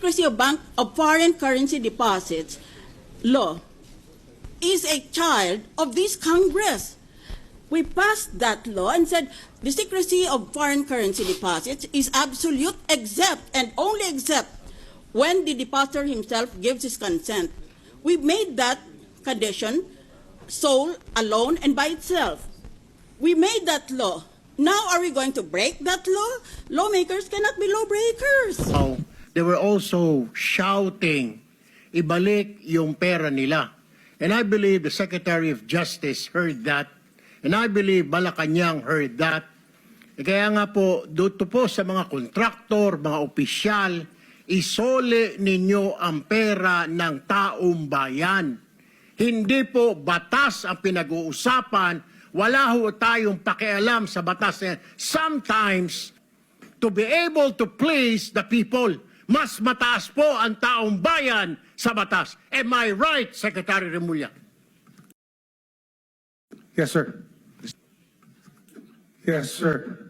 secrecy of bank of foreign currency deposits law is a child of this Congress. We passed that law and said the secrecy of foreign currency deposits is absolute except and only except when the depositor himself gives his consent. We made that condition sole, alone, and by itself. We made that law. Now are we going to break that law? Lawmakers cannot be lawbreakers. They were also shouting, ibalik yung pera nila. And I believe the Secretary of Justice heard that. And I believe Malacanang heard that. E kaya nga po, dito po sa mga kontraktor, mga opisyal, isole ninyo ang pera ng taong bayan. Hindi po batas ang pinag-uusapan. Wala ho tayong pakialam sa batas. Sometimes, to be able to please the people, mas mataas po ang taong bayan sa batas. Am I right, Secretary Remulla? Yes, sir. Yes, sir.